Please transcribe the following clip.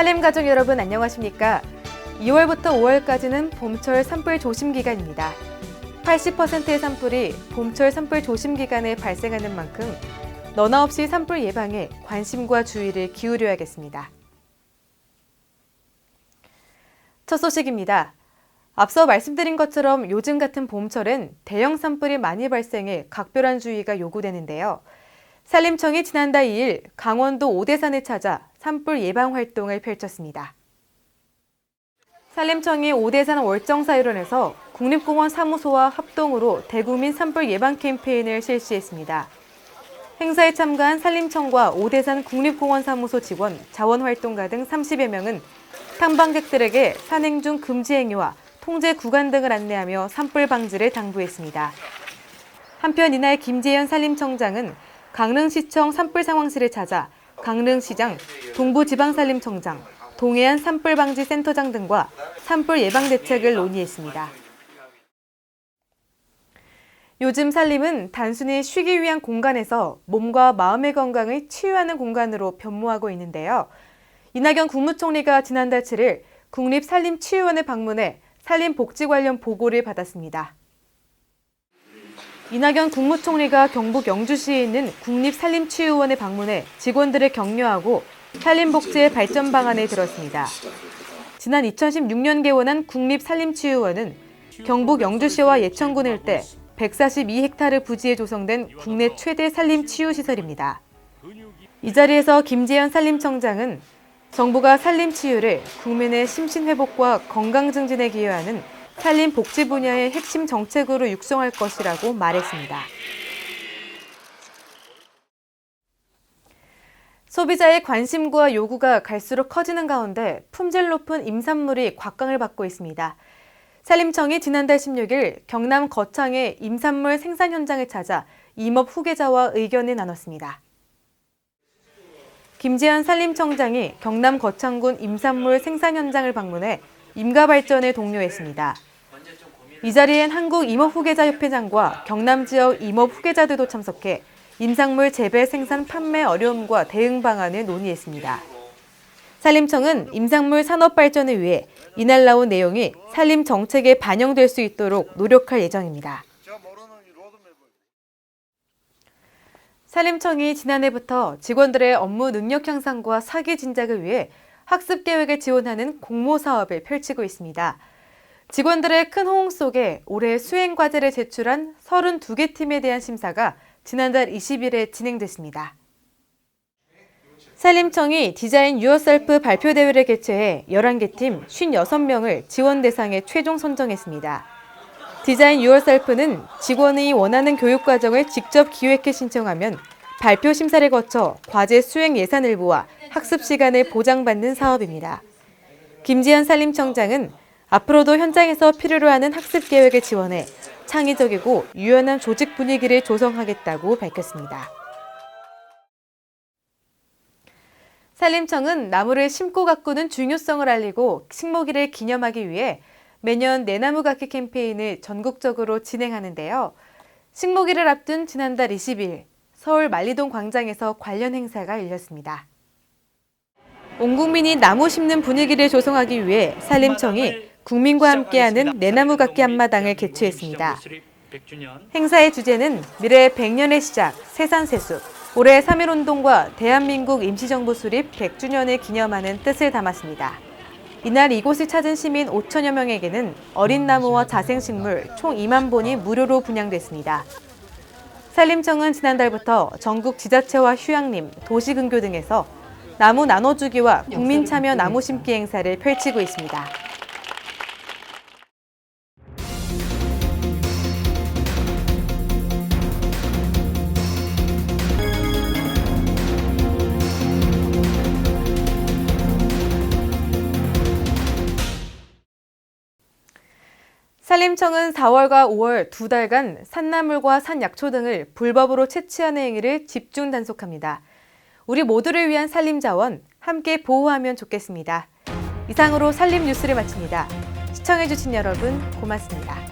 살림 가족 여러분 안녕하십니까? 2월부터 5월까지는 봄철 산불 조심 기간입니다. 80%의 산불이 봄철 산불 조심 기간에 발생하는 만큼 너나 없이 산불 예방에 관심과 주의를 기울여야겠습니다. 첫 소식입니다. 앞서 말씀드린 것처럼 요즘 같은 봄철엔 대형 산불이 많이 발생해 각별한 주의가 요구되는데요. 산림청이 지난달 2일 강원도 오대산을 찾아 산불 예방 활동을 펼쳤습니다. 산림청이 오대산 월정사유론에서 국립공원 사무소와 합동으로 대국민 산불 예방 캠페인을 실시했습니다. 행사에 참가한 산림청과 오대산 국립공원 사무소 직원, 자원활동가 등 30여 명은 탐방객들에게 산행 중 금지 행위와 통제 구간 등을 안내하며 산불 방지를 당부했습니다. 한편 이날 김재현 산림청장은 강릉시청 산불 상황실을 찾아 강릉시장, 동부지방산림청장, 동해안 산불방지센터장 등과 산불 예방 대책을 논의했습니다. 요즘 산림은 단순히 쉬기 위한 공간에서 몸과 마음의 건강을 치유하는 공간으로 변모하고 있는데요. 이낙연 국무총리가 지난달 7일 국립산림치유원을 방문해 산림복지 관련 보고를 받았습니다. 이낙연 국무총리가 경북 영주시에 있는 국립산림치유원에 방문해 직원들을 격려하고 산림복지의 발전 방안을 들었습니다. 지난 2016년 개원한 국립산림치유원은 경북 영주시와 예천군 일대 142헥타르 부지에 조성된 국내 최대 산림치유시설입니다. 이 자리에서 김재현 산림청장은 정부가 산림치유를 국민의 심신회복과 건강 증진에 기여하는 산림 복지 분야의 핵심 정책으로 육성할 것이라고 말했습니다. 소비자의 관심과 요구가 갈수록 커지는 가운데 품질 높은 임산물이 곽강을 받고 있습니다. 산림청이 지난달 16일 경남 거창의 임산물 생산 현장을 찾아 임업 후계자와 의견을 나눴습니다. 김재현 산림청장이 경남 거창군 임산물 생산 현장을 방문해 임가 발전을 독려했습니다. 이 자리엔 한국 임업 후계자 협회장과 경남 지역 임업 후계자들도 참석해 임산물 재배 생산 판매 어려움과 대응 방안을 논의했습니다. 산림청은 임산물 산업 발전을 위해 이날 나온 내용이 산림 정책에 반영될 수 있도록 노력할 예정입니다. 산림청이 지난해부터 직원들의 업무 능력 향상과 사기 진작을 위해 학습 계획을 지원하는 공모 사업을 펼치고 있습니다. 직원들의 큰 호응 속에 올해 수행 과제를 제출한 32개 팀에 대한 심사가 지난달 20일에 진행됐습니다. 산림청이 디자인 유어셀프 발표 대회를 개최해 11개 팀 56명을 지원 대상에 최종 선정했습니다. 디자인 유어셀프는 직원이 원하는 교육 과정을 직접 기획해 신청하면 발표 심사를 거쳐 과제 수행 예산 일부와 학습 시간을 보장받는 사업입니다. 김지현 산림청장은 앞으로도 현장에서 필요로 하는 학습 계획을 지원해 창의적이고 유연한 조직 분위기를 조성하겠다고 밝혔습니다. 산림청은 나무를 심고 가꾸는 중요성을 알리고 식목일을 기념하기 위해 매년 내나무 갖기 캠페인을 전국적으로 진행하는데요. 식목일을 앞둔 지난달 20일 서울 만리동 광장에서 관련 행사가 열렸습니다. 온 국민이 나무 심는 분위기를 조성하기 위해 산림청이 국민과 함께하는 내나무 갖기 한마당을 개최했습니다. 행사의 주제는 미래 100년의 시작, 세산세수, 올해 3.1운동과 대한민국 임시정부 수립 100주년을 기념하는 뜻을 담았습니다. 이날 이곳을 찾은 시민 5천여 명에게는 어린 나무와 자생식물 총 2만 본이 무료로 분양됐습니다. 산림청은 지난달부터 전국 지자체와 휴양림, 도시근교 등에서 나무 나눠주기와 국민 참여 나무 심기 행사를 펼치고 있습니다. 산림청은 4월과 5월 두 달간 산나물과 산약초 등을 불법으로 채취하는 행위를 집중 단속합니다. 우리 모두를 위한 산림자원 함께 보호하면 좋겠습니다. 이상으로 산림 뉴스를 마칩니다. 시청해주신 여러분 고맙습니다.